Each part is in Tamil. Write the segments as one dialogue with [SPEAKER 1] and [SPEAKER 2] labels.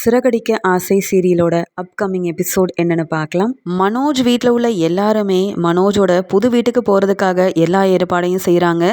[SPEAKER 1] சிறகடிக்க ஆசை சீரியலோட அப்கமிங் எபிசோட் என்னன்னு பார்க்கலாம். மனோஜ் வீட்டில் உள்ள எல்லாருமே மனோஜோட புது வீட்டுக்கு போகிறதுக்காக எல்லா ஏற்பாடையும் செய்கிறாங்க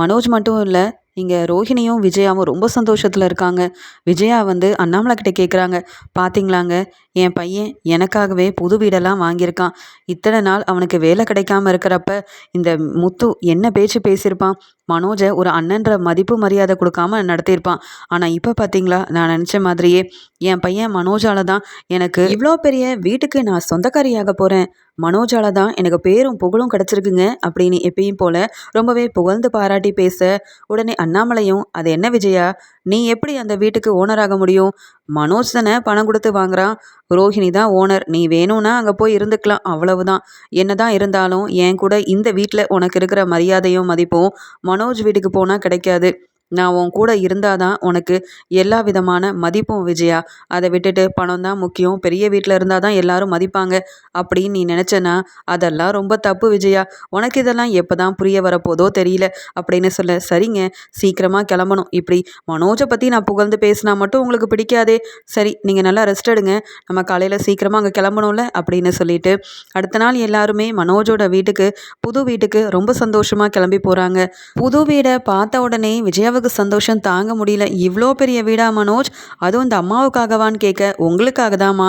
[SPEAKER 1] மனோஜ் மட்டும் இல்லை இங்கே ரோஹிணியும் விஜயாவும் ரொம்ப சந்தோஷத்தில் இருக்காங்க. விஜயா வந்து அண்ணாமலை கிட்டே கேட்குறாங்க பார்த்தீங்களாங்க என் பையன் எனக்காகவே புது வீடெல்லாம் வாங்கியிருக்கான். இத்தனை நாள் அவனுக்கு வேலை கிடைக்காம இருக்கிறப்ப இந்த முத்து என்ன பேச்சு பேசியிருப்பான்? மனோஜை ஒரு அண்ணன்ற மதிப்பு மரியாதை கொடுக்காம நடத்தியிருப்பான். ஆனால் இப்போ பார்த்தீங்களா நான் நினச்ச மாதிரியே என் பையன் மனோஜால தான் எனக்கு இவ்வளோ பெரிய வீட்டுக்கு நான் சொந்தக்காரியாக போகிறேன் மனோஜால தான் எனக்கு பேரும் புகழும் கிடச்சிருக்குங்க அப்படின்னு எப்பயும் போல ரொம்பவே புகழ்ந்து பாராட்டி பேச உடனே அண்ணாமலையும் அது என்ன விஜயா? நீ எப்படி அந்த வீட்டுக்கு ஓனராக முடியும்? மனோஜ் தானே பணம் கொடுத்து வாங்குறான். ரோஹிணி தான் ஓனர். நீ வேணும்னா அங்கே போய் இருந்துக்கலாம். அவ்வளவுதான். என்னதான் இருந்தாலும் என் கூட இந்த வீட்டில் உனக்கு இருக்கிற மரியாதையும் மதிப்பும் மனோஜ் வீட்டுக்கு போனால் கிடைக்காது. நான் உன் கூட இருந்தால் தான் உனக்கு எல்லா விதமான மதிப்பும் விஜயா. அதை விட்டுட்டு பணம் தான் முக்கியம். பெரிய வீட்டில் இருந்தால் தான் எல்லாரும் மதிப்பாங்க. அப்படின்னு நீ நினச்சனா அதெல்லாம் ரொம்ப தப்பு விஜயா. உனக்கு இதெல்லாம் எப்போ தான் புரிய வரப்போதோ தெரியல அப்படின்னு சொல்ல சரிங்க சீக்கிரமாக கிளம்பணும். இப்படி மனோஜை பற்றி நான் புகழ்ந்து பேசினா மட்டும் உங்களுக்கு பிடிக்காதே. சரி நீங்கள் நல்லா ரெஸ்ட் எடுங்க. நம்ம காலையில் சீக்கிரமாக அங்கே கிளம்பணும்ல அப்படின்னு சொல்லிட்டு அடுத்த நாள் எல்லாருமே மனோஜோட வீட்டுக்கு புது வீட்டுக்கு ரொம்ப சந்தோஷமாக கிளம்பி போகிறாங்க புது வீடை பார்த்த உடனே விஜயா அம்மாவுக்கு சந்தோஷம் தாங்க முடியல. இவ்வளோ பெரிய வீடா மனோஜ்? அதுவும் இந்த அம்மாவுக்காகவான்னு கேட்க. உங்களுக்காக தாம்மா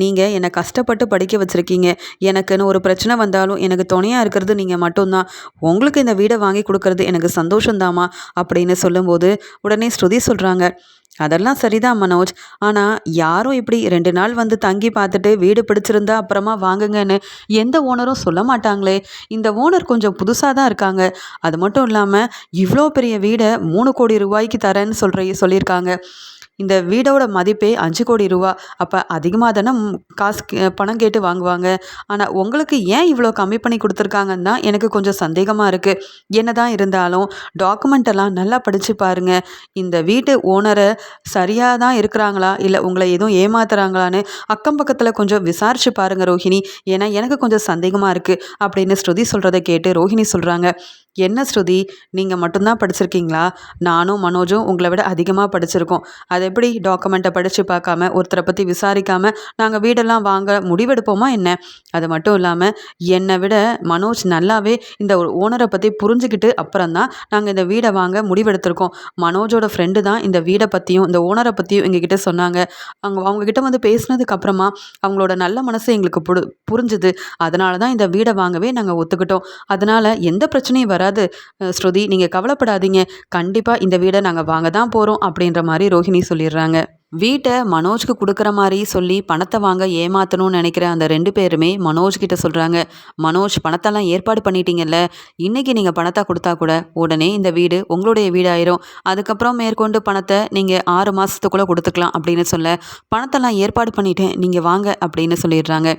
[SPEAKER 1] நீங்கள் என்னை கஷ்டப்பட்டு படிக்க வச்சுருக்கீங்க. எனக்குன்னு ஒரு பிரச்சனை வந்தாலும் எனக்கு துணையாக இருக்கிறது நீங்கள் மட்டும்தான். உங்களுக்கு இந்த வீடை வாங்கி கொடுக்கறது எனக்கு சந்தோஷந்தாம்மா அப்படின்னு சொல்லும்போது உடனே ஸ்ருதி சொல்கிறாங்க அதெல்லாம் சரிதான் மனோஜ். ஆனால் யாரும் இப்படி ரெண்டு நாள் வந்து தங்கி பார்த்துட்டு வீடு பிடிச்சிருந்தா அப்புறமா வாங்குங்கன்னு எந்த ஓனரும் சொல்ல மாட்டாங்களே. இந்த ஓனர் கொஞ்சம் புதுசாக தான் இருக்காங்க. அது மட்டும் இல்லாமல் இவ்வளோ பெரிய வீடை மூணு கோடி ரூபாய்க்கு தரேன்னு சொல்கிற சொல்லியிருக்காங்க. இந்த வீடோட மதிப்பே அஞ்சு கோடி ரூபா. அப்போ அதிகமாக தானே காசு பணம் கேட்டு வாங்குவாங்க. ஆனால் உங்களுக்கு ஏன் இவ்வளோ கம்மி பண்ணி கொடுத்துருக்காங்கன்னு தான் எனக்கு கொஞ்சம் சந்தேகமாக இருக்குது என்ன தான் இருந்தாலும் டாக்குமெண்ட் எல்லாம் நல்லா படித்து பாருங்கள் இந்த வீட்டு ஓனரை சரியாக தான் இருக்கிறாங்களா? இல்லை உங்களை எதுவும் ஏமாத்துறாங்களான்னு அக்கம் பக்கத்தில் கொஞ்சம் விசாரிச்சு பாருங்கள் ரோஹிணி. ஏன்னா எனக்கு கொஞ்சம் சந்தேகமாக இருக்குது அப்படின்னு ஸ்ருதி சொல்கிறத கேட்டு ரோஹிணி சொல்கிறாங்க என்ன ஸ்ருதி? நீங்கள் மட்டும்தான் படிச்சிருக்கீங்களா? நானும் மனோஜும் உங்களை விட அதிகமாக படிச்சிருக்கோம். அது எப்படி டாக்குமெண்ட்டை படித்து பார்க்காம ஒருத்தரை பற்றி விசாரிக்காமல் நாங்கள் வீடெல்லாம் வாங்க முடிவெடுப்போமா என்ன? அது மட்டும் இல்லாமல் என்னை விட மனோஜ் நல்லாவே இந்த ஓனரை பற்றி புரிஞ்சுக்கிட்டு அப்புறம் தான் நாங்கள் இந்த வீடை வாங்க முடிவெடுத்திருக்கோம். மனோஜோட ஃப்ரெண்டு தான் இந்த வீடை பற்றியும் இந்த ஓனரை பற்றியும் எங்ககிட்ட சொன்னாங்க. அவங்க அவங்கக்கிட்ட வந்து பேசினதுக்கு அப்புறமா அவங்களோட நல்ல மனசு எங்களுக்கு புடு புரிஞ்சுது. அதனால தான் இந்த வீடை வாங்கவே நாங்கள் ஒத்துக்கிட்டோம். அதனால் எந்த பிரச்சனையும் வர வராது ஸ்ருதி நீங்கள் கவலைப்படாதீங்க. கண்டிப்பாக இந்த வீடை நாங்கள் வாங்க தான் போகிறோம் அப்படின்ற மாதிரி ரோஹிணி சொல்லிடுறாங்க. வீட்டை மனோஜ்க்கு கொடுக்குற மாதிரி சொல்லி பணத்தை வாங்க ஏமாற்றணும்னு நினைக்கிற அந்த ரெண்டு பேருமே மனோஜ் கிட்ட சொல்கிறாங்க மனோஜ் பணத்தெல்லாம் ஏற்பாடு பண்ணிட்டீங்கல்ல. இன்றைக்கி நீங்கள் பணத்தை கொடுத்தா கூட உடனே இந்த வீடு உங்களுடைய வீடாயிரும். அதுக்கப்புறம் மேற்கொண்டு பணத்தை நீங்கள் ஆறு மாதத்துக்குள்ளே கொடுத்துக்கலாம் அப்படின்னு சொல்ல பணத்தெல்லாம் ஏற்பாடு பண்ணிட்டேன் நீங்கள் வாங்க அப்படின்னு சொல்லிடுறாங்க.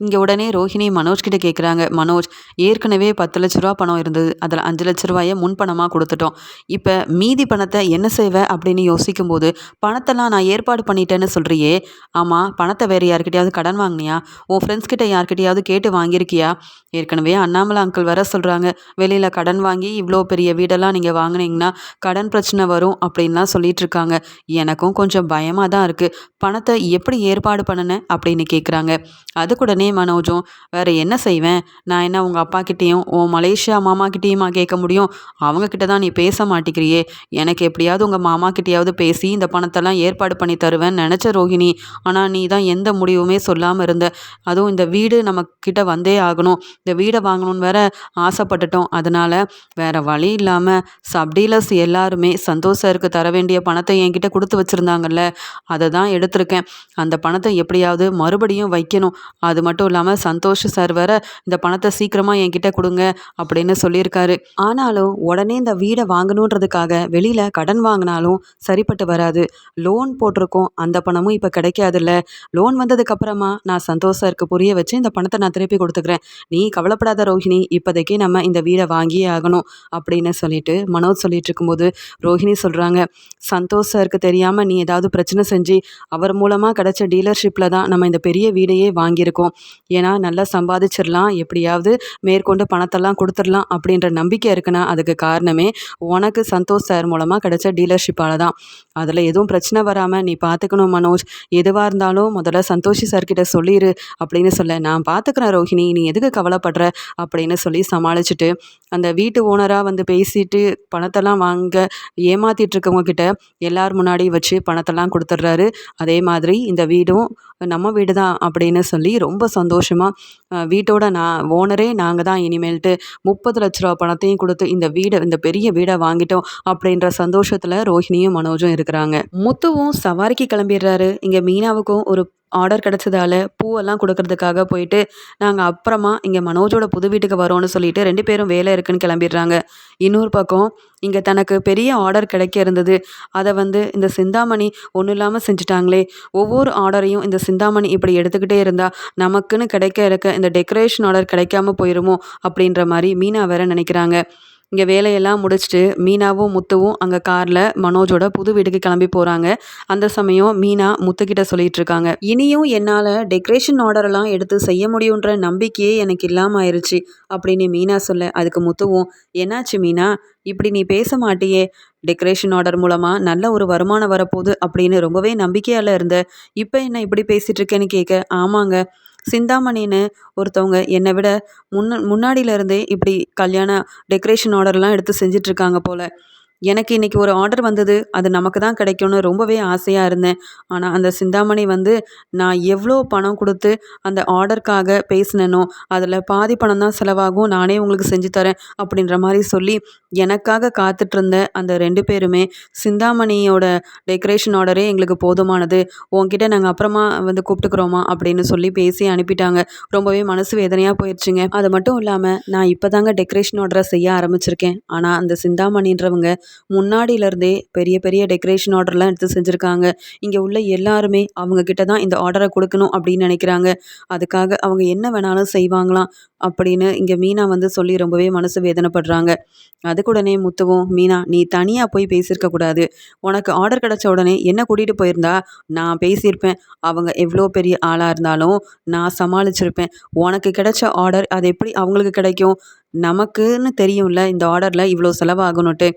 [SPEAKER 1] இங்கே உடனே ரோஹிணி மனோஜ் கிட்ட கேட்குறாங்க மனோஜ் ஏற்கனவே பத்து லட்ச ரூபா பணம் இருந்தது. அதில் அஞ்சு லட்ச ரூபாயை முன்பணமாக கொடுத்துட்டோம். இப்போ மீதி பணத்தை என்ன செய்வேன் அப்படின்னு யோசிக்கும்போது பணத்தெல்லாம் நான் ஏற்பாடு பண்ணிட்டேன்னு சொல்கிறியே ஆமாம் பணத்தை வேறு யார்கிட்டயாவது கடன் வாங்கினியா? உன் ஃப்ரெண்ட்ஸ் கிட்ட யார்கிட்டயாவது கேட்டு வாங்கியிருக்கியா? ஏற்கனவே அண்ணாமலை அங்கிள் வர சொல்கிறாங்க வெளியில் கடன் வாங்கி இவ்வளோ பெரிய வீடெல்லாம் நீங்கள் வாங்கினீங்கன்னா கடன் பிரச்சனை வரும் அப்படின்லாம் சொல்லிட்டு இருக்காங்க எனக்கும் கொஞ்சம் பயமாக தான் இருக்குது பணத்தை எப்படி ஏற்பாடு பண்ணினேன் அப்படின்னு கேட்குறாங்க அதுக்குடனே மனோஜும் வேறு என்ன செய்வேன்? நான் என்ன உங்கள் அப்பாக்கிட்டேயும் உன் மலேசியா மாமா கிட்டேயுமா கேட்க முடியும்? அவங்கக்கிட்ட தான் நீ பேச மாட்டேங்கிறியே எனக்கு எப்படியாவது உங்கள் மாமா கிட்டேயாவது பேசி இந்த பணத்தெல்லாம் ஏற்பாடு பண்ணி தருவேன் நினச்ச ரோஹிணி. ஆனால் நீ தான் எந்த முடிவுமே சொல்லாமல் இருந்த. அதுவும் இந்த வீடு நம்மக்கிட்ட வந்தே ஆகணும். இந்த வீடை வாங்கணும்னு வேற ஆசைப்பட்டுட்டோம். அதனால் வேறு வழி இல்லாமல் சப்டீலர்ஸ் எல்லாருமே சந்தோஷருக்கு தர வேண்டிய பணத்தை என்கிட்ட கொடுத்து வச்சுருந்தாங்கல்ல அதை தான் எடுத்திருக்கேன். அந்த பணத்தை எப்படியாவது மறுபடியும் வைக்கணும். அது மட்டும் மட்டும் இல்லாமல் சந்தோஷ் சார் வேற இந்த பணத்தை சீக்கிரமாக என்கிட்ட கொடுங்க அப்படின்னு சொல்லியிருக்காரு. ஆனாலும் உடனே இந்த வீடை வாங்கணுன்றதுக்காக வெளியில் கடன் வாங்கினாலும் சரிப்பட்டு வராது. லோன் போட்டிருக்கோம் அந்த பணமும் இப்போ கிடைக்காதுல்ல. லோன் வந்ததுக்கப்புறமா நான் சந்தோஷ் சாருக்கு புரிய வச்சு இந்த பணத்தை நான் திருப்பி கொடுத்துக்கிறேன். நீ கவலைப்படாத ரோஹிணி இப்போதைக்கு நம்ம இந்த வீடை வாங்கியே ஆகணும் அப்படின்னு சொல்லிட்டு மனோஜ் சொல்லிட்டு இருக்கும்போது ரோஹிணி சொல்கிறாங்க சந்தோஷ் சாருக்கு தெரியாமல் நீ ஏதாவது பிரச்சனை செஞ்சு அவர் மூலமாக கிடைச்ச டீலர்ஷிப்பில் தான் நம்ம இந்த பெரிய வீடையே வாங்கியிருக்கோம். ஏன்னா நல்லா சம்பாதிச்சிடலாம் எப்படியாவது மேற்கொண்டு பணத்தெல்லாம் கொடுத்துடலாம் அப்படின்ற நம்பிக்கை இருக்குன்னா அதுக்கு காரணமே உனக்கு சந்தோஷ் சார் மூலமாக கிடைச்ச டீலர்ஷிப்பால் தான். அதில் எதுவும் பிரச்சனை வராமல் நீ பார்த்துக்கணும் மனோஜ். எதுவாக இருந்தாலும் முதல்ல சந்தோஷி சார்கிட்ட சொல்லிடு அப்படின்னு சொல்ல நான் பார்த்துக்கிறேன் ரோஹிணி நீ எதுக்கு கவலைப்படுற? அப்படின்னு சொல்லி சமாளிச்சுட்டு அந்த வீட்டு ஓனராக வந்து பேசிட்டு பணத்தெல்லாம் வாங்க ஏமாத்திட்டு இருக்கவங்க கிட்ட எல்லார் முன்னாடி வச்சு பணத்தெல்லாம் கொடுத்துட்றாரு அதே மாதிரி இந்த வீடும் நம்ம வீடு தான் அப்படின்னு சொல்லி ரொம்ப சந்தோஷமாக வீட்டோட நான் ஓனரே நாங்கள் தான் இனிமேல்ட்டு முப்பது லட்ச ரூபா பணத்தையும் கொடுத்து இந்த வீடை இந்த பெரிய வீடை வாங்கிட்டோம் அப்படின்ற சந்தோஷத்தில் ரோஹிணியும் மனோஜும் இருக்கிறாங்க. முத்துவும் சவாரிக்கு கிளம்பிடுறாரு. இங்கே மீனாவுக்கும் ஒரு ஆர்டர் கிடச்சதால பூவெல்லாம் கொடுக்கறதுக்காக போயிட்டு நாங்கள் அப்புறமா இங்கே மனோஜோட புது வீட்டுக்கு வரோன்னு சொல்லிட்டு ரெண்டு பேரும் வேலை இருக்குன்னு கிளம்பிடுறாங்க. இன்னொரு பக்கம் இங்கே தனக்கு பெரிய ஆர்டர் கிடைக்க இருந்தது அதை வந்து இந்த சிந்தாமணி ஒன்றும் இல்லாமல் செஞ்சுட்டாங்களே. ஒவ்வொரு ஆர்டரையும் இந்த சிந்தாமணி இப்படி எடுத்துக்கிட்டே இருந்தால் நமக்குன்னு கிடைக்க இருக்க இந்த டெக்கரேஷன் ஆர்டர் கிடைக்காம போயிருமோ அப்படின்ற மாதிரி மீனா வேற நினைக்கிறாங்க. இங்கே வேலையெல்லாம் முடிச்சுட்டு மீனாவும் முத்துவும் அங்கே காரில் மனோஜோட புது வீட்டுக்கு கிளம்பி போகிறாங்க அந்த சமயம் மீனா முத்துக்கிட்ட சொல்லிட்டு இருக்காங்க இனியும் என்னால் டெக்கரேஷன் ஆர்டரெல்லாம் எடுத்து செய்ய முடியுன்ற நம்பிக்கையே எனக்கு இல்லாமல் ஆயிடுச்சு அப்படின்னு மீனா சொல்ல அதுக்கு முத்துவும் என்னாச்சு மீனா? இப்படி நீ பேச மாட்டியே. டெக்கரேஷன் ஆர்டர் மூலமாக நல்ல ஒரு வருமானம் வரப்போகுது அப்படின்னு ரொம்பவே நம்பிக்கையால் இருந்த இப்போ என்ன இப்படி பேசிகிட்டு இருக்கேன்னு கேட்க ஆமாங்க சிந்தாமணின்னு ஒருத்தவங்க என்னை விட முன்ன முன்னாடியிலேருந்தே இப்படி கல்யாண டெக்கரேஷன் ஆர்டர்லாம் எடுத்து செஞ்சிட்ருக்காங்க போல். எனக்கு இன்றைக்கி ஒரு ஆர்டர் வந்தது. அது நமக்கு தான் கிடைக்கும்னு ரொம்பவே ஆசையாக இருந்தேன். ஆனால் அந்த சிந்தாமணி வந்து நான் எவ்வளோ பணம் கொடுத்து அந்த ஆர்டருக்காக பேசினேனோ அதில் பாதி பணம் தான் செலவாகும். நானே உங்களுக்கு செஞ்சு தரேன் அப்படின்ற மாதிரி சொல்லி எனக்காக காத்துட்ருந்த அந்த ரெண்டு பேருமே சிந்தாமணியோட டெக்கரேஷன் ஆர்டரே எங்களுக்கு போதுமானது. உங்ககிட்ட நாங்கள் அப்புறமா வந்து கூப்பிட்டுக்குறோமா அப்படின்னு சொல்லி பேசி அனுப்பிட்டாங்க. ரொம்பவே மனசு வேதனையாக போயிடுச்சுங்க அது மட்டும் இல்லாமல் நான் இப்போ தாங்க டெக்கரேஷன் ஆர்டரை செய்ய ஆரம்பிச்சிருக்கேன். ஆனால் அந்த சிந்தாமணின்றவங்க முன்னாடியிலேருந்தே பெரிய பெரிய டெக்கரேஷன் ஆர்டர்லாம் எடுத்து செஞ்சுருக்காங்க. இங்கே உள்ள எல்லாருமே அவங்கக்கிட்ட தான் இந்த ஆர்டரை கொடுக்கணும் அப்படின்னு நினைக்கிறாங்க. அதுக்காக அவங்க என்ன வேணாலும் செய்வாங்களாம் அப்படின்னு இங்கே மீனா வந்து சொல்லி ரொம்பவே மனசு வேதனைப்படுறாங்க. அதுக்குடனே முத்துவும் மீனா நீ தனியாக போய் பேசியிருக்க கூடாது. உனக்கு ஆர்டர் கிடச்ச உடனே என்ன கூட்டிகிட்டு போயிருந்தா? நான் பேசியிருப்பேன். அவங்க எவ்வளோ பெரிய ஆளாக இருந்தாலும் நான் சமாளிச்சிருப்பேன். உனக்கு கிடைச்ச ஆர்டர் அது எப்படி அவங்களுக்கு கிடைக்கும்? நமக்குன்னு தெரியும்ல இந்த ஆர்டரில் இவ்வளோ செலவாகணுன்ட்டு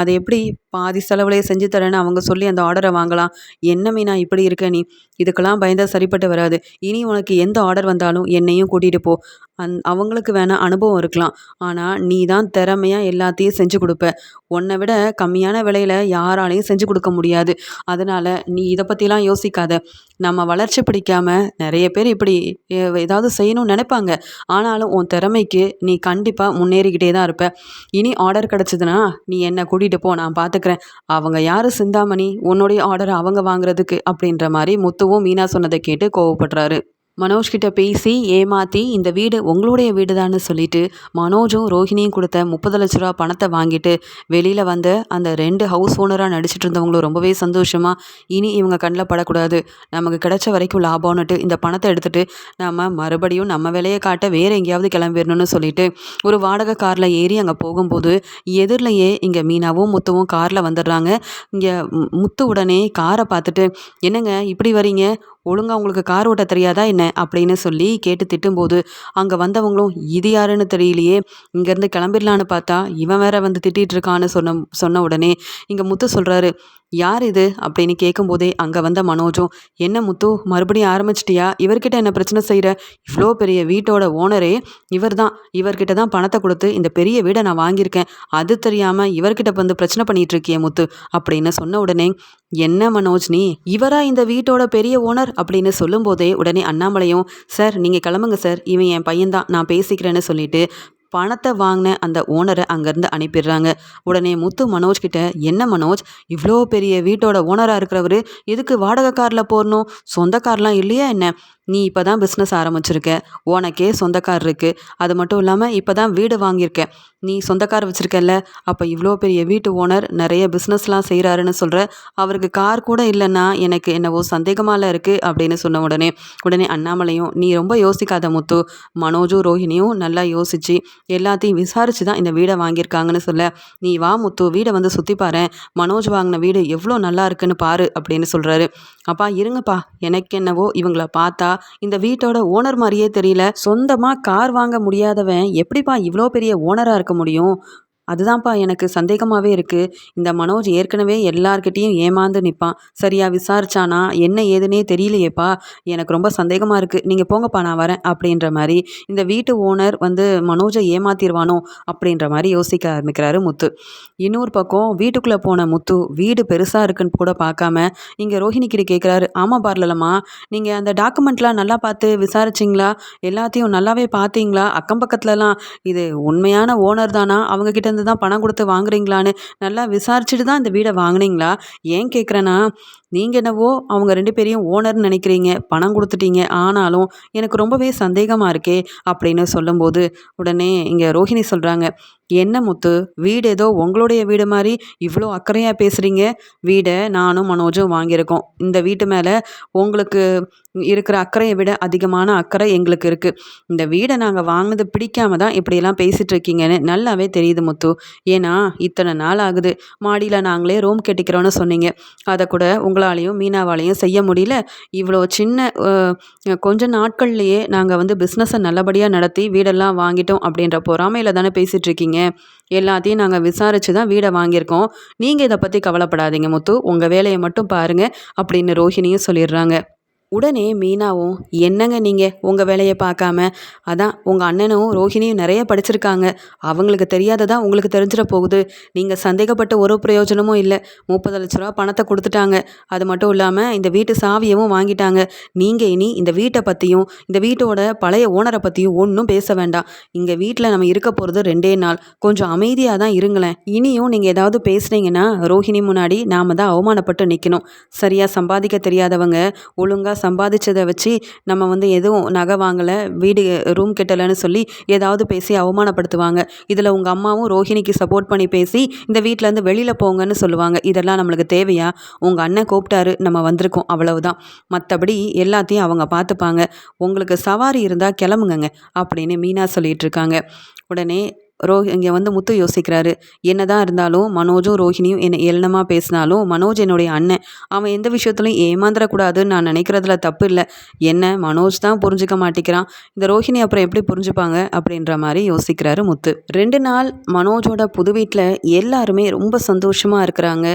[SPEAKER 1] அதை எப்படி பாதி செலவுலேயே செஞ்சு தரேன்னு அவங்க சொல்லி அந்த ஆர்டரை வாங்கலாம். என்ன மீனா இப்படி இருக்க நீ? இதுக்கெல்லாம் பயந்தால் சரிப்பட்டு வராது. இனி உனக்கு எந்த ஆர்டர் வந்தாலும் என்னையும் கூட்டிகிட்டு போ. அந் அவங்களுக்கு வேணால் அனுபவம் இருக்கலாம். ஆனால் நீ தான் திறமையாக எல்லாத்தையும் செஞ்சு கொடுப்ப. உன்னை விட கம்மியான விலையில் யாராலையும் செஞ்சு கொடுக்க முடியாது. அதனால் நீ இதை பற்றிலாம் யோசிக்காத. நம்ம வளர்ச்சி பிடிக்காமல் நிறைய பேர் இப்படி ஏதாவது செய்யணும்னு நினைப்பாங்க. ஆனாலும் உன் திறமைக்கு நீ கண்டிப்பாக முன்னேறிக்கிட்டே தான் இருப்ப. இனி ஆர்டர் கிடச்சிதுன்னா நீ என்னை கூட்டிகிட்டு போ நான் பார்த்துக்கிறேன் அவங்க யார் சிந்தாமணி? உன்னுடைய ஆர்டர் அவங்க வாங்குறதுக்கு? அப்படின்ற மாதிரி முத்துவும் மீனா சொன்னதை கேட்டு கோவப்படுறாரு. மனோஜ் கிட்ட பேசி ஏமாற்றி இந்த வீடு உங்களுடைய வீடு தான்னு சொல்லிட்டு மனோஜும் ரோஹிணியும் கொடுத்த முப்பது லட்ச ரூபா பணத்தை வாங்கிட்டு வெளியில் வந்த அந்த ரெண்டு ஹவுஸ் ஓனராக நடிச்சிட்டு இருந்தவங்களும் ரொம்பவே சந்தோஷமாக இனி இவங்க கண்ணில் படக்கூடாது. நமக்கு கிடைச்ச வரைக்கும் லாபம்னுட்டு இந்த பணத்தை எடுத்துகிட்டு நம்ம மறுபடியும் நம்ம வேலையை காட்ட வேறு எங்கேயாவது கிளம்பிடணும்னு சொல்லிட்டு ஒரு வாடகை காரில் ஏறி அங்கே போகும்போது எதிரிலேயே இங்கே மீனாவும் முத்துவும் காரில் வந்துடுறாங்க. இங்கே முத்து உடனே காரை பார்த்துட்டு என்னங்க இப்படி வரீங்க? ஒழுங்காக உங்களுக்கு கார் ஓட்ட தெரியாதா என்ன? அப்படின்னு சொல்லி கேட்டு திட்டும்போது அங்கே வந்தவங்களும் இது யாருன்னு தெரியலையே இங்கேருந்து கிளம்பிடலான்னு பார்த்தா இவன் வேற வந்து திட்டிகிட்டு இருக்கான்னு சொன்ன சொன்ன உடனே இங்கே முத்து சொல்கிறாரு யார் இது? அப்படின்னு கேட்கும்போதே அங்கே வந்த மனோஜும் என்ன முத்து மறுபடியும் ஆரம்பிச்சிட்டியா? இவர்கிட்ட என்ன பிரச்சனை செய்கிற இவ்வளோ பெரிய வீட்டோட ஓனரே இவர் தான் இவர்கிட்ட தான் பணத்தை கொடுத்து இந்த பெரிய வீடை நான் வாங்கியிருக்கேன். அது தெரியாமல் இவர்கிட்ட வந்து பிரச்சனை பண்ணிகிட்டு இருக்கியே முத்து அப்படின்னு சொன்ன உடனே என்ன மனோஜ் நீ? இவரா இந்த வீட்டோட பெரிய ஓனர்? அப்படின்னு சொல்லும்போதே உடனே அண்ணாமலையும் சார் நீங்கள் கிளம்புங்க சார். இவன் என் பையன்தான். நான் பேசிக்கிறேன்னு சொல்லிட்டு பணத்தை வாங்கின அந்த ஓனரை அங்கேருந்து அனுப்பிடுறாங்க. உடனே முத்து மனோஜ் கிட்ட என்ன மனோஜ்? இவ்வளோ பெரிய வீட்டோட ஓனராக இருக்கிறவர்? எதுக்கு வாடகை காரில் போடணும் சொந்த கார்லாம் இல்லையா என்ன? நீ இப்போ தான் பிஸ்னஸ் ஆரம்பிச்சிருக்க. உனக்கே சொந்தக்கார் இருக்குது அது மட்டும் இல்லாமல் இப்போ தான் வீடு வாங்கியிருக்க. நீ சொந்தக்கார் வச்சுருக்கல அப்போ இவ்வளோ பெரிய வீட்டு ஓனர் நிறைய பிஸ்னஸ்லாம் செய்கிறாருன்னு சொல்கிற அவருக்கு கார் கூட இல்லைன்னா எனக்கு என்னவோ சந்தேகமால இருக்குது அப்படின்னு சொன்ன உடனே உடனே அண்ணாமலையும் நீ ரொம்ப யோசிக்காத முத்து. மனோஜும் ரோஹிணியும் நல்லா யோசித்து எல்லாத்தையும் விசாரித்து தான் இந்த வீடை வாங்கியிருக்காங்கன்னு சொல்ல. நீ வா முத்து வீடை வந்து சுற்றி பாரு மனோஜ் வாங்கின வீடு எவ்வளோ நல்லா இருக்குன்னு பாரு அப்படின்னு சொல்கிறாரு அப்பா இருங்கப்பா. எனக்கு என்னவோ இவங்கள பார்த்தா இந்த வீட்டோட ஓனர் மாதிரியே தெரியல. சொந்தமாக கார் வாங்க முடியாதவன் எப்படிப்பா இவ்வளோ பெரிய ஓனராக இருக்க முடியும்? அதுதான்ப்பா எனக்கு சந்தேகமாகவே இருக்குது இந்த மனோஜ் ஏற்கனவே எல்லார்கிட்டேயும் ஏமாந்து நிற்பான் சரியா விசாரிச்சானா? என்ன ஏதுன்னே தெரியலையேப்பா. எனக்கு ரொம்ப சந்தேகமாக இருக்குது நீங்கள் போங்கப்பா நான் வரேன் அப்படின்ற மாதிரி. இந்த வீட்டு ஓனர் வந்து மனோஜை ஏமாத்திடுவானோ அப்படின்ற மாதிரி யோசிக்க ஆரம்பிக்கிறாரு முத்து. இன்னொரு பக்கம் வீட்டுக்குள்ளே போன முத்து வீடு பெருசாக இருக்குன்னு கூட பார்க்காம இங்கே ரோஹிணி கிட்ட கேட்குறாரு ஆமாம் பார்லலம்மா. நீங்கள் அந்த டாக்குமெண்ட்லாம் நல்லா பார்த்து விசாரிச்சிங்களா? எல்லாத்தையும் நல்லாவே பார்த்தீங்களா? அக்கம் பக்கத்துலலாம் இது உண்மையான ஓனர் தானா? அவங்கக்கிட்ட இருந்து தான் பணம் கொடுத்து வாங்குறீங்களான்னு நல்லா விசாரிச்சுட்டு தான் இந்த வீடை வாங்கினீங்களா? ஏன் கேட்குறேன்னா நீங்கள் என்னவோ அவங்க ரெண்டு பேரையும் ஓனர்னு நினைக்கிறீங்க பணம் கொடுத்துட்டீங்க ஆனாலும் எனக்கு ரொம்பவே சந்தேகமாக இருக்கே அப்படின்னு சொல்லும்போது உடனே இங்கே ரோஹிணி சொல்கிறாங்க என்ன முத்து? வீடு ஏதோ உங்களுடைய வீடு மாதிரி இவ்வளோ அக்கறையாக பேசுகிறீங்க வீடை நானும் மனோஜும் வாங்கியிருக்கோம். இந்த வீட்டு மேலே உங்களுக்கு இருக்கிற அக்கறையை விட அதிகமான அக்கறை எங்களுக்கு இருக்குது இந்த வீடை நாங்கள் வாங்கினது பிடிக்காம தான் இப்படியெல்லாம் பேசிகிட்டு இருக்கீங்கன்னு நல்லாவே தெரியுது முத்து. ஏன்னா இத்தனை நாள் ஆகுது. மாடியில் நாங்களே ரூம் கட்டிக்கிறோன்னு சொன்னீங்க. அதை கூட உங்களாலையும் மீனாவாலையும் செய்ய முடியல. இவ்வளோ சின்ன கொஞ்ச நாட்கள்லேயே நாங்கள் வந்து பிஸ்னஸை நல்லபடியாக நடத்தி வீடெல்லாம் வாங்கிட்டோம் அப்படின்ற பொறாமையில் தானே பேசிகிட்டு இருக்கீங்க. எல்லாத்தையும் நாங்கள் விசாரித்து தான் வீடை வாங்கியிருக்கோம். நீங்கள் இதை பற்றி கவலைப்படாதீங்க முத்து. உங்கள் வேலையை மட்டும் பாருங்கள் அப்படின்னு ரோஹிணியும் சொல்லிடுறாங்க. உடனே மீனாவும் என்னங்க நீங்கள் உங்கள் வேலையை பார்க்காம? அதான் உங்கள் அண்ணனும் ரோஹிணியும் நிறைய படிச்சிருக்காங்க. அவங்களுக்கு தெரியாததான் உங்களுக்கு தெரிஞ்சிட போகுது. நீங்கள் சந்தேகப்பட்ட ஒரு பிரயோஜனமும் இல்லை. முப்பது லட்ச ரூபா பணத்தை கொடுத்துட்டாங்க. அது மட்டும் இல்லாமல் இந்த வீட்டு சாவியவும் வாங்கிட்டாங்க. நீங்கள் இனி இந்த வீட்டை பற்றியும் இந்த வீட்டோட பழைய ஓனரை பற்றியும் ஒன்றும் பேச வேண்டாம். இங்கே வீட்டில் நம்ம இருக்க போகிறது ரெண்டே நாள். கொஞ்சம் அமைதியாக தான் இருங்களேன். இனியும் நீங்கள் ஏதாவது பேசுனீங்கன்னா ரோஹிணி முன்னாடி நாம் தான் அவமானப்பட்டு நிற்கணும் சரியாக சம்பாதிக்க தெரியாதவங்க ஒழுங்காக சம்பாதிச்சதை வச்சு நம்ம வந்து எதுவும் நகை வாங்கலை வீடு ரூம் கெட்டலைன்னு சொல்லி ஏதாவது பேசி அவமானப்படுத்துவாங்க. இதில் உங்கள் அம்மாவும் ரோஹிணிக்கு சப்போர்ட் பண்ணி பேசி இந்த வீட்டிலேருந்து வெளியில் போங்கன்னு சொல்லுவாங்க. இதெல்லாம் நம்மளுக்கு தேவையா? உங்கள் அண்ணன் கூப்பிட்டாரு நம்ம வந்திருக்கோம். அவ்வளவுதான். மற்றபடி எல்லாத்தையும் அவங்க பார்த்துப்பாங்க. உங்களுக்கு சவாரி இருந்தால் கிளம்புங்கங்க அப்படின்னு மீனா சொல்லிகிட்டு இருக்காங்க. உடனே ரோ இங்கே வந்து முத்து யோசிக்கிறாரு. என்னதான் இருந்தாலும் மனோஜும் ரோஹிணியும் என்னை ஏளனமாக பேசினாலும் மனோஜ் என்னுடைய அண்ணன். அவன் எந்த விஷயத்துலையும் ஏமாந்துடக்கூடாதுன்னு நான் நினைக்கிறதுல தப்பு இல்லை. என்ன? மனோஜ் தான் புரிஞ்சுக்க மாட்டேங்கிறான். இந்த ரோஹிணி அப்புறம் எப்படி புரிஞ்சுப்பாங்க? அப்படின்ற மாதிரி யோசிக்கிறாரு முத்து. ரெண்டு நாள் மனோஜோட புது வீட்டில் எல்லாருமே ரொம்ப சந்தோஷமாக இருக்கிறாங்க.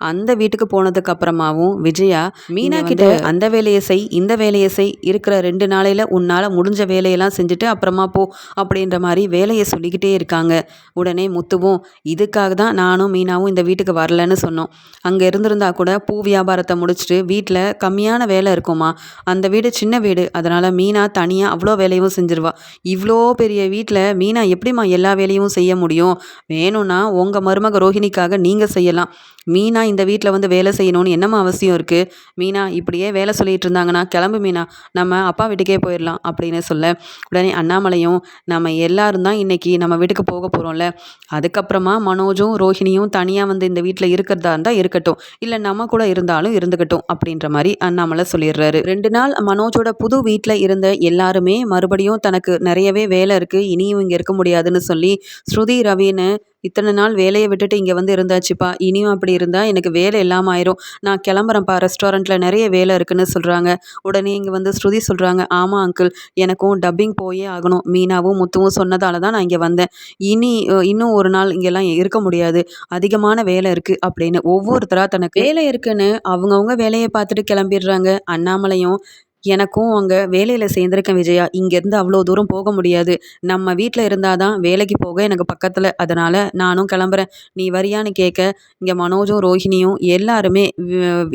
[SPEAKER 1] அந்த வீட்டுக்கு போனதுக்கு அப்புறமாவும் விஜயா மீனா கிட்ட அந்த வேலையை செய் இந்த வேலையை செய் இருக்கிற ரெண்டு நாளையில் உன்னால் முடிஞ்ச வேலையெல்லாம் செஞ்சுட்டு அப்புறமா போ அப்படின்ற மாதிரி வேலையை சொல்லிக்கிட்டே இருக்காங்க. உடனே முத்துவும் இதுக்காக தான் நானும் மீனாவும் இந்த வீட்டுக்கு வரலன்னு சொன்னோம். அங்கே இருந்திருந்தா கூட பூ வியாபாரத்தை முடிச்சுட்டு வீட்டில் கம்மியான வேலை இருக்குமா அந்த வீடு சின்ன வீடு. அதனால் மீனா தனியாக அவ்வளோ வேலையும் செஞ்சிருவா. இவ்வளோ பெரிய வீட்டில் மீனா எப்படிம்மா எல்லா வேலையும் செய்ய முடியும்? வேணும்னா உங்கள் மருமக ரோஹிணிக்காக நீங்கள் செய்யலாம். மீனா இந்த வீட்டில் வந்து வேலை செய்யணும்னு என்னம்மா அவசியம் இருக்குது மீனா இப்படியே வேலை சொல்லிகிட்டு இருந்தாங்கன்னா கிளம்பு மீனா. நம்ம அப்பா வீட்டுக்கே போயிடலாம் அப்படின்னு சொல்ல உடனே அண்ணாமலையும் நம்ம எல்லாரும் தான் இன்றைக்கி நம்ம வீட்டுக்கு போக போகிறோம்ல அதுக்கப்புறமா மனோஜும் ரோஹிணியும் தனியாக வந்து இந்த வீட்டில் இருக்கிறதா இருந்தால் இருக்கட்டும். இல்லை நம்ம கூட இருந்தாலும் இருந்துக்கட்டும் அப்படின்ற மாதிரி அண்ணாமலை சொல்லிடுறாரு. ரெண்டு நாள் மனோஜோட புது வீட்டில் இருந்த எல்லாருமே மறுபடியும் தனக்கு நிறையவே வேலை இருக்குது இனியும் இங்கே இருக்க முடியாதுன்னு சொல்லி ஸ்ருதி ரவின்னு இத்தனை நாள் வேலையை விட்டுட்டு இங்கே வந்து இருந்தாச்சுப்பா. இனியும் அப்படி இருந்தால் எனக்கு வேலை இல்லாமல் ஆயிரும். நான் கிளம்புறேன்ப்பா. ரெஸ்டாரண்ட்டில் நிறைய வேலை இருக்குன்னு சொல்கிறாங்க உடனே இங்கே வந்து ஸ்ருதி சொல்கிறாங்க ஆமாம் அங்கிள் எனக்கும் டப்பிங் போயே ஆகணும். மீனாவும் முத்துவும் சொன்னதால தான் நான் இங்கே வந்தேன். இனி இன்னும் ஒரு நாள் இங்கெல்லாம் இருக்க முடியாது. அதிகமான வேலை இருக்குது அப்படின்னு ஒவ்வொருத்தராக தனக்கு வேலை இருக்குன்னு அவங்கவுங்க வேலையை பார்த்துட்டு கிளம்பிடுறாங்க. அண்ணாமலையும் எனக்கும் அங்கே வேலையில் சேர்ந்துருக்கேன் விஜயா. இங்கேருந்து அவ்வளோ தூரம் போக முடியாது. நம்ம வீட்டில் இருந்தால் தான் வேலைக்கு போக எனக்கு பக்கத்தில். அதனால் நானும் கிளம்புறேன். நீ வரியான்னு கேட்க இங்கே மனோஜும் ரோஹிணியும் எல்லாருமே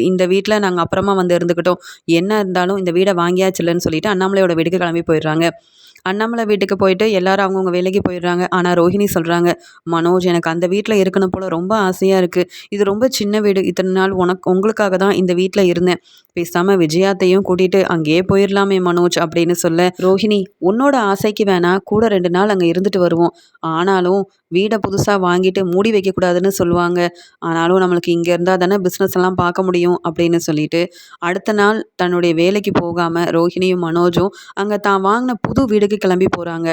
[SPEAKER 1] இந்த வீட்டில் நாங்கள் அப்புறமா வந்து இருந்துக்கிட்டோம் என்ன இருந்தாலும் இந்த வீடை வாங்கியாச்சுலன்னு சொல்லிட்டு அண்ணாமலையோட வீட்டுக்கு கிளம்பி போயிடுறாங்க. அண்ணாமலை வீட்டுக்கு போயிட்டு எல்லாரும் அவங்கவுங்க வேலைக்கு போயிடுறாங்க. ஆனால் ரோஹிணி சொல்கிறாங்க மனோஜ் எனக்கு அந்த வீட்டில் இருக்கணும் போல் ரொம்ப ஆசையாக இருக்குது இது ரொம்ப சின்ன வீடு. இத்தனை நாள் உனக்கு உங்களுக்காக தான் இந்த வீட்டில் இருந்தேன். பேசாமல் விஜயாத்தையும் கூட்டிகிட்டு அங்கேயே போயிடலாமே மனோஜ் அப்படின்னு சொல்ல ரோஹிணி உன்னோட ஆசைக்கு வேணா கூட ரெண்டு நாள் அங்கே இருந்துட்டு வருவோம். ஆனாலும் வீடை புதுசாக வாங்கிட்டு மூடி வைக்கக்கூடாதுன்னு சொல்லுவாங்க. ஆனாலும் நம்மளுக்கு இங்கே இருந்தால் தானே பிஸ்னஸ் எல்லாம் பார்க்க முடியும் அப்படின்னு சொல்லிட்டு அடுத்த நாள் தன்னுடைய வேலைக்கு போகாமல் ரோஹிணியும் மனோஜும் அங்கே தான் வாங்கின புது வீடுக்கு கிளம்பி போகிறாங்க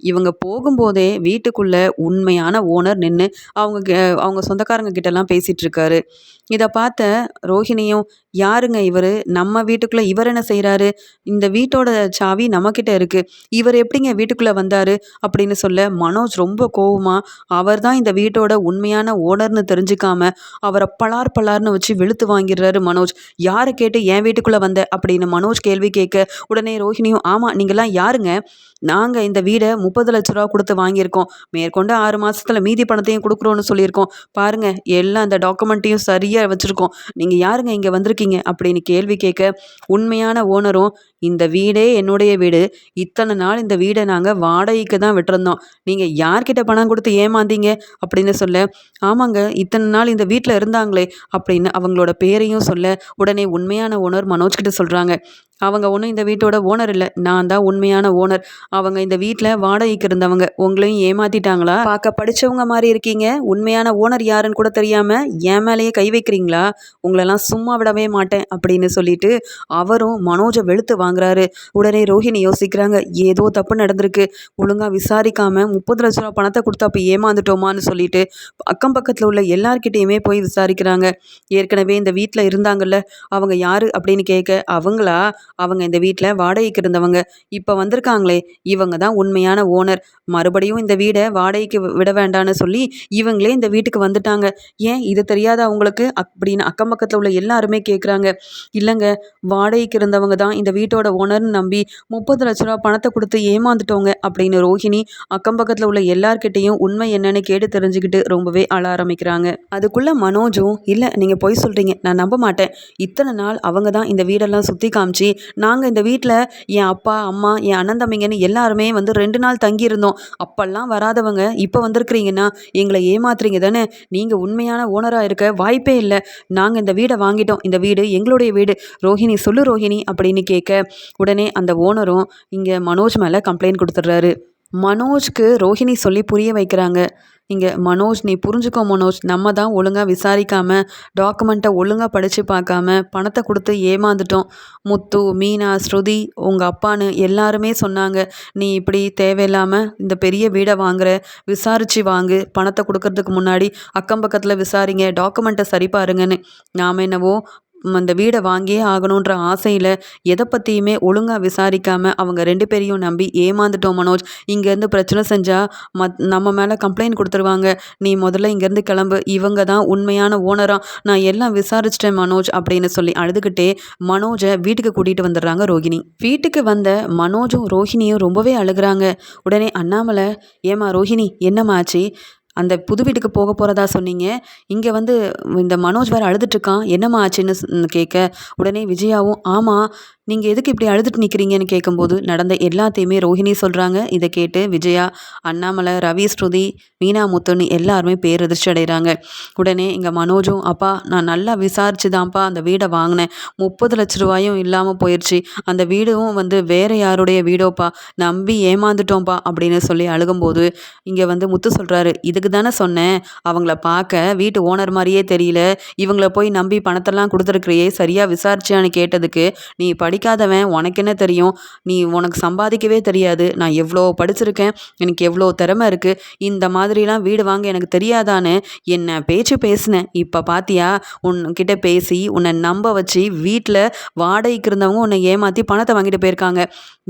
[SPEAKER 1] இவங்க போகும்போதே வீட்டுக்குள்ள உண்மையான ஓனர் நின்று அவங்க அவங்க சொந்தக்காரங்க கிட்டலாம் பேசிட்டு இருக்காரு இதை பார்த்த ரோஹிணியும் யாருங்க இவர்? நம்ம வீட்டுக்குள்ளே இவர் என்ன செய்கிறாரு இந்த வீட்டோட சாவி நம்மக்கிட்ட இருக்குது இவர் எப்படிங்க வீட்டுக்குள்ளே வந்தார்? அப்படின்னு சொல்ல மனோஜ் ரொம்ப கோவமாக அவர் தான் இந்த வீட்டோட உண்மையான ஓனர்னு தெரிஞ்சுக்காம அவரை பலார் பலார்னு வச்சு வெளுத்து வாங்கிடுறாரு மனோஜ். யாரை கேட்டு என் வீட்டுக்குள்ளே வந்த? அப்படின்னு மனோஜ் கேள்வி கேட்க உடனே ரோஹிணியும் ஆமாம் நீங்களாம் யாருங்க? நாங்கள் இந்த வீடை முப்பது லட்ச ரூபா கொடுத்து வாங்கியிருக்கோம். மேற்கொண்டு ஆறு மாதத்தில் மீதி பணத்தையும் கொடுக்குறோன்னு சொல்லியிருக்கோம். பாருங்க எல்லாம் அந்த டாக்குமெண்ட்டையும் சரியாக வச்சுருக்கோம். நீங்கள் யாருங்க இங்கே வந்திருக்கீங்க? அப்படின்னு கேள்வி கேட்க உண்மையான ஓனரும் இந்த வீடே என்னுடைய வீடு. இத்தனை நாள் இந்த வீடை நாங்கள் வாடகைக்கு தான் விட்டுருந்தோம். நீங்கள் யார்கிட்ட பணம் கொடுத்து ஏமாந்தீங்க அப்படின்னு சொல்ல ஆமாங்க இத்தனை நாள் இந்த வீட்டில் இருந்தாங்களே அப்படின்னு அவங்களோட பேரையும் சொல்ல உடனே உண்மையான ஓனர் மனோஜ்கிட்ட சொல்கிறாங்க அவங்க ஒன்றும் இந்த வீட்டோட ஓனர் இல்லை நான் தான் உண்மையான ஓனர். அவங்க இந்த வீட்டில் வாடகைக்கு இருந்தவங்க. உங்களையும் ஏமாத்திட்டாங்களா? பார்க்க படிச்சவங்க மாதிரி இருக்கீங்க. உண்மையான ஓனர் யாருன்னு கூட தெரியாமல் என் மேலேயே கை வைக்கிறீங்களா? உங்களெல்லாம் சும்மா விடவே மாட்டேன் அப்படின்னு சொல்லிட்டு அவரும் மனோஜை வெளுத்து வாங்குறாரு. உடனே ரோஹிணி யோசிக்கிறாங்க ஏதோ தப்பு நடந்திருக்கு. ஒழுங்காக விசாரிக்காம முப்பது லட்ச ரூபா பணத்தை கொடுத்து அப்போ ஏமாந்துட்டோமான்னு சொல்லிட்டு அக்கம் பக்கத்தில் உள்ள எல்லார்கிட்டயுமே போய் விசாரிக்கிறாங்க. ஏற்கனவே இந்த வீட்டில் இருந்தாங்கல்ல அவங்க யாரு அப்படின்னு கேட்க அவங்களா? அவங்க இந்த வீட்டில் வாடகைக்கு இருந்தவங்க. இப்போ வந்திருக்காங்களே இவங்க தான் உண்மையான ஓனர். மறுபடியும் இந்த வீடை வாடகைக்கு விட வேண்டாம்னு சொல்லி இவங்களே இந்த வீட்டுக்கு வந்துட்டாங்க. ஏன் இது தெரியாத அவங்களுக்கு அப்படின்னு அக்கம் பக்கத்தில் உள்ள எல்லாருமே கேட்குறாங்க இல்லைங்க வாடகைக்கு இருந்தவங்க தான் இந்த வீட்டோட ஓனர்னு நம்பி முப்பது லட்ச ரூபா பணத்தை கொடுத்து ஏமாந்துட்டோங்க அப்படின்னு ரோஹிணி அக்கம் பக்கத்தில் உள்ள எல்லார்கிட்டையும் உண்மை என்னன்னு கேட்டு தெரிஞ்சுக்கிட்டு ரொம்பவே அழ ஆரம்பிக்கிறாங்க. அதுக்குள்ள மனோஜும் இல்லை நீங்கள் பொய் சொல்கிறீங்க நான் நம்ப மாட்டேன். இத்தனை நாள் அவங்க தான் இந்த வீடெல்லாம் சுற்றி காமிச்சு நாங்கள் இந்த வீட்டில் என் அப்பா அம்மா என் அண்ணன் தம்பிங்கன்னு எல்லாருமே வந்து ரெண்டு நாள் தங்கியிருந்தோம். அப்பெல்லாம் வராதவங்க இப்போ வந்திருக்கிறீங்கன்னா எங்களை ஏமாத்துறீங்க தானே? நீங்கள் உண்மையான ஓனராக இருக்க வாய்ப்பே இல்லை. நாங்கள் இந்த வீடை வாங்கிட்டோம். இந்த வீடு எங்களுடைய வீடு. ரோஹிணி சொல்லு ரோஹிணி அப்படின்னு கேட்க உடனே அந்த ஓனரும் இங்கே மனோஜ் மேலே கம்ப்ளைண்ட் கொடுத்துட்றாரு. மனோஜ்க்கு ரோஹிணி சொல்லி புரிய வைக்கிறாங்க. இங்கே மனோஜ் நீ புரிஞ்சுக்கோ மனோஜ் நம்ம தான் ஒழுங்காக விசாரிக்காமல் டாக்குமெண்ட்டை ஒழுங்காக படித்து பார்க்காம பணத்தை கொடுத்து ஏமாந்துட்டோம். முத்து மீனா ஸ்ருதி உங்கள் அப்பான்னு எல்லாருமே சொன்னாங்க. நீ இப்படி தேவையில்லாமல் இந்த பெரிய வீடை வாங்குற விசாரித்து வாங்கு பணத்தை கொடுக்கறதுக்கு முன்னாடி அக்கம் பக்கத்தில் விசாரிங்க டாக்குமெண்ட்டை சரி பாருங்கன்னு. நாம் என்னவோ அந்த வீடை வாங்கியே ஆகணுன்ற ஆசையில் எதை பற்றியுமே ஒழுங்காக விசாரிக்காமல் அவங்க ரெண்டு பேரையும் நம்பி ஏமாந்துட்டோம் மனோஜ். இங்கேருந்து பிரச்சனை செஞ்சால் மத் நம்ம மேலே கம்ப்ளைண்ட் கொடுத்துருவாங்க. நீ முதல்ல இங்கேருந்து கிளம்பு. இவங்க தான் உண்மையான ஓனராக நான் எல்லாம் விசாரிச்சிட்டேன் மனோஜ் அப்படின்னு சொல்லி அழுதுகிட்டே மனோஜை வீட்டுக்கு கூட்டிகிட்டு வந்துடுறாங்க ரோகிணி. வீட்டுக்கு வந்த மனோஜும் ரோஹிணியும் ரொம்பவே அழுகுறாங்க. உடனே அண்ணாமலை ஏமா ரோஹிணி என்னம்மா ஆச்சு? அந்த புது வீட்டுக்கு போக போகிறதா சொன்னீங்க. இங்கே வந்து இந்த மனோஜ் வேறு அழுதுட்ருக்கான் என்னம்மா ஆச்சுன்னு கேட்க உடனே விஜயாவும் ஆமாம் நீங்கள் எதுக்கு இப்படி அழுதுட்டு நிற்கிறீங்கன்னு கேட்கும்போது நடந்த எல்லாத்தையுமே ரோஹிணி சொல்கிறாங்க இதை கேட்டு விஜயா அண்ணாமலை ரவி ஸ்ருதி மீனா முத்துன்னு எல்லாருமே பேரதிர்ச்சி அடைகிறாங்க உடனே இங்கே மனோஜும் அப்பா நான் நல்லா விசாரிச்சு தான்ப்பா அந்த வீடை வாங்கினேன். முப்பது லட்ச ரூபாயும் இல்லாமல் போயிடுச்சு அந்த வீடும் வந்து வேறு யாருடைய வீடோப்பா? நம்பி ஏமாந்துட்டோம்ப்பா. அப்படின்னு சொல்லி அழுகும்போது இங்கே வந்து முத்து சொல்கிறாரு இதுக்கு தானே சொன்னேன். அவங்கள பார்க்க வீட்டு ஓனர் மாதிரியே தெரியல. இவங்கள போய் நம்பி பணத்தெல்லாம் கொடுத்துருக்குறியே. சரியாக விசாரிச்சியான்னு கேட்டதுக்கு நீ படி படிக்காதவன் உனக்கு என்ன தெரியும்? நீ உனக்கு சம்பாதிக்கவே தெரியாது. நான் எவ்வளோ படிச்சிருக்கேன் எனக்கு எவ்வளோ திறமை இருக்குது இந்த மாதிரிலாம் வீடு வாங்க எனக்கு தெரியாதான்னு என்ன பேச்சு பேசினேன். இப்போ பாத்தியா உன்கிட்ட பேசி உன்னை நம்ப வச்சு வீட்டில் வாடகைக்கு இருந்தவங்க உன்னை ஏமாற்றி பணத்தை வாங்கிட்டு போயிருக்காங்க.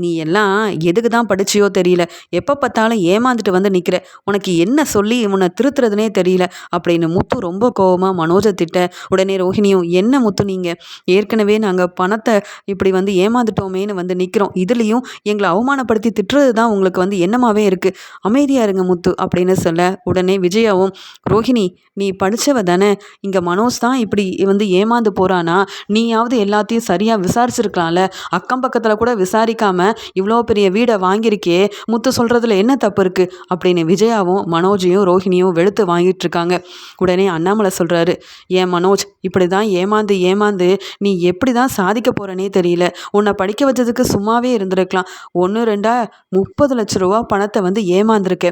[SPEAKER 1] நீ எல்லாம் எதுக்கு தான் படிச்சியோ தெரியல. எப்போ பார்த்தாலும் ஏமாந்துட்டு வந்து நிற்கிற உனக்கு என்ன சொல்லி உன்னை திருத்துறதுனே தெரியல. அப்படின்னு முத்து ரொம்ப கோவமாக மனோஜ திட்ட உடனே ரோஹிணியும் என்ன முத்து நீங்கள் ஏற்கனவே நாங்கள் பணத்தை இப்படி வந்து வந்து ஏமாந்துட்டோமேன்னு வந்து நிற்கிறோம் இதுலேயும் எங்களை அவமானப்படுத்தி திட்டுறது தான் உங்களுக்கு வந்து என்னமாவே இருக்குது அமைதியாக இருங்க முத்து அப்படின்னு சொல்ல உடனே விஜயாவும் ரோஹிணி நீ படித்தவ தானே இங்கே மனோஜ் தான் இப்படி வந்து ஏமாந்து போகிறானா நீயாவது எல்லாத்தையும் சரியாக விசாரிச்சிருக்கலாம்ல. அக்கம் பக்கத்தில் கூட விசாரிக்காம இவ்வளோ பெரிய வீடை வாங்கியிருக்கே முத்து சொல்கிறதுல என்ன தப்பு இருக்குது அப்படின்னு விஜயாவும் மனோஜையும் ரோஹிணியும் வெளுத்து வாங்கிட்டு இருக்காங்க. உடனே அண்ணாமலை சொல்கிறாரு ஏன் மனோஜ் இப்படி தான் ஏமாந்து ஏமாந்து நீ எப்படி தான் சாதிக்க போகிறனே தெரியல. இல்லை. உன்னை படிக்க வச்சதுக்கு சும்மாவே இருந்திருக்கலாம். ஒன்று ரெண்டா முப்பது லட்ச ரூபா பணத்தை வந்து ஏமாந்துருக்க.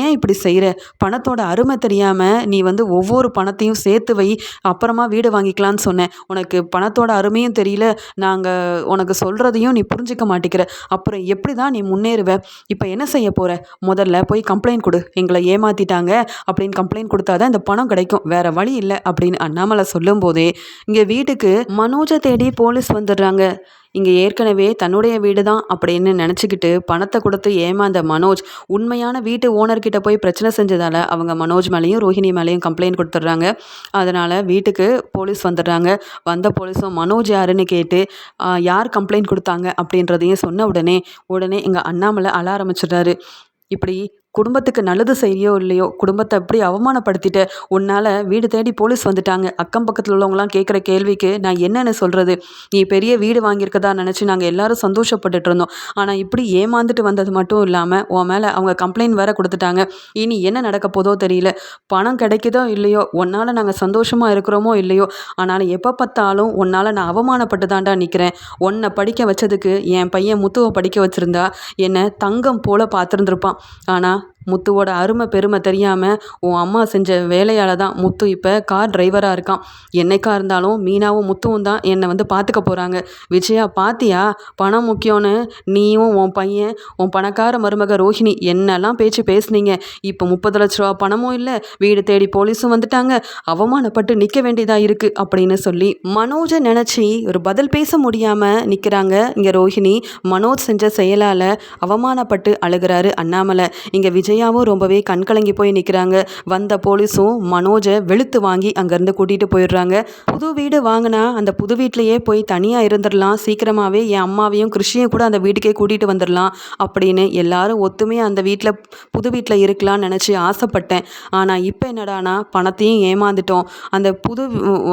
[SPEAKER 1] ஏன் இப்படி செய்கிற பணத்தோட அருமை தெரியாமல் நீ வந்து ஒவ்வொரு பணத்தையும் சேர்த்து வை. அப்புறமா வீடு வாங்கிக்கலான்னு சொன்னேன். உனக்கு பணத்தோட அருமையும் தெரியல. நாங்கள் உனக்கு சொல்கிறதையும் நீ புரிஞ்சிக்க மாட்டேங்கிற அப்புறம் எப்படி தான் நீ முன்னேறுவ? இப்போ என்ன செய்ய போகிற முதல்ல போய் கம்ப்ளைண்ட் கொடு. எங்களை ஏமாற்றிட்டாங்க அப்படின்னு கம்ப்ளைண்ட் கொடுத்தா தான் இந்த பணம் கிடைக்கும். வேற வழி இல்லை அப்படின்னு அண்ணாமலை சொல்லும்போதே இங்கே வீட்டுக்கு மனோஜை தேடி போலீஸ் வந்துடுறாங்க. இங்கே ஏற்கனவே தன்னுடைய வீடு தான் அப்படின்னு நினச்சிக்கிட்டு பணத்தை கொடுத்து ஏமாந்த மனோஜ் உண்மையான வீட்டு ஓனர்கிட்ட போய் பிரச்சனை செஞ்சதால் அவங்க மனோஜ் மேலேயும் ரோஹிணி மேலேயும் கம்ப்ளைண்ட் கொடுத்துட்றாங்க. அதனால் வீட்டுக்கு போலீஸ் வந்துடுறாங்க. வந்த போலீஸும் மனோஜ் யாருன்னு கேட்டு யார் கம்ப்ளைண்ட் கொடுத்தாங்க? அப்படின்றதையும் சொன்ன உடனே உடனே எங்கள் அண்ணாமலை அழ ஆரம்பிச்சிடுறாரு. இப்படி குடும்பத்துக்கு நல்லது செய்யோ இல்லையோ குடும்பத்தை அப்படி அவமானப்படுத்திட்டு உன்னால் வீடு தேடி போலீஸ் வந்துட்டாங்க. அக்கம் பக்கத்தில் உள்ளவங்களாம் கேட்குற கேள்விக்கு நான் என்னென்னு சொல்கிறது நீ பெரிய வீடு வாங்கியிருக்கதா நினச்சி நாங்கள் எல்லாரும் சந்தோஷப்பட்டுட்டு இருந்தோம். ஆனால் இப்படி ஏமாந்துட்டு வந்தது மட்டும் இல்லாமல் உன் மேலே அவங்க கம்ப்ளைண்ட் வேற கொடுத்துட்டாங்க. இனி என்ன நடக்க போதோ தெரியல. பணம் கிடைக்குதோ இல்லையோ உன்னால் நாங்கள் சந்தோஷமாக இருக்கிறோமோ இல்லையோ ஆனாலும் எப்போ பார்த்தாலும் உன்னால் நான் அவமானப்பட்டு தாண்டா நிற்கிறேன் உன்னை படிக்க வச்சதுக்கு என் பையன் முத்துவை படிக்க வச்சுருந்தா என்னை தங்கம் போல் பார்த்துருந்துருப்பான். ஆனால் முத்துவோட அருமை பெருமை தெரியாமல் உன் அம்மா செஞ்ச வேலையால் தான் முத்து இப்போ கார் டிரைவராக இருக்கான். என்னைக்கா இருந்தாலும் மீனாவும் முத்துவும் தான் என்னை வந்து பார்த்துக்க போகிறாங்க விஜயா பாத்தியா? பணம் முக்கியம்னு நீயும் உன் பையன் உன் பணக்கார மருமக ரோஹிணி என்னெல்லாம் பேச்சு பேசுனீங்க. இப்போ முப்பது லட்ச ரூபா பணமும் இல்லை வீடு தேடி போலீஸும் வந்துட்டாங்க. அவமானப்பட்டு நிற்க வேண்டியதாக இருக்குது அப்படின்னு சொல்லி மனோஜை நினச்சி ஒரு பதில் பேச முடியாமல் நிற்கிறாங்க இங்கே ரோஹிணி. மனோஜ் செஞ்ச செயலால் அவமானப்பட்டு அழுகிறாரு அண்ணாமலை. இங்கே விஜய் விஜயாவும் ரொம்பவே கண்கலங்கி போய் நிற்கிறாங்க வந்த போலீஸும் மனோஜை வெளுத்து வாங்கி அங்கேருந்து கூட்டிகிட்டு போயிடுறாங்க. புது வீடு வாங்கினா அந்த புது வீட்லேயே போய் தனியாக இருந்துடலாம். சீக்கிரமாகவே என் அம்மாவையும் கிருஷியும் கூட அந்த வீட்டுக்கே கூட்டிகிட்டு வந்துடலாம் அப்படின்னு எல்லாரும் ஒத்துமையாக அந்த வீட்டில் புது வீட்டில் இருக்கலாம்னு நினச்சி ஆசைப்பட்டேன். ஆனால் இப்போ என்னடானா பணத்தையும் ஏமாந்துட்டோம். அந்த புது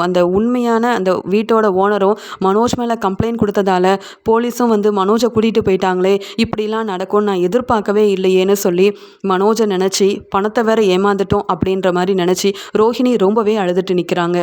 [SPEAKER 1] அந்த உண்மையான அந்த வீட்டோட ஓனரும் மனோஜ் மேலே கம்ப்ளைண்ட் கொடுத்ததால போலீஸும் வந்து மனோஜை கூட்டிகிட்டு போயிட்டாங்களே. இப்படிலாம் நடக்கும்னு நான் எதிர்பார்க்கவே இல்லையேன்னு சொல்லி மனோஜை நினச்சி பணத்தை வேற ஏமாந்துட்டோம் அப்படின்ற மாதிரி நினச்சி ரோஹிணி ரொம்பவே அழுதுட்டு நிற்கிறாங்க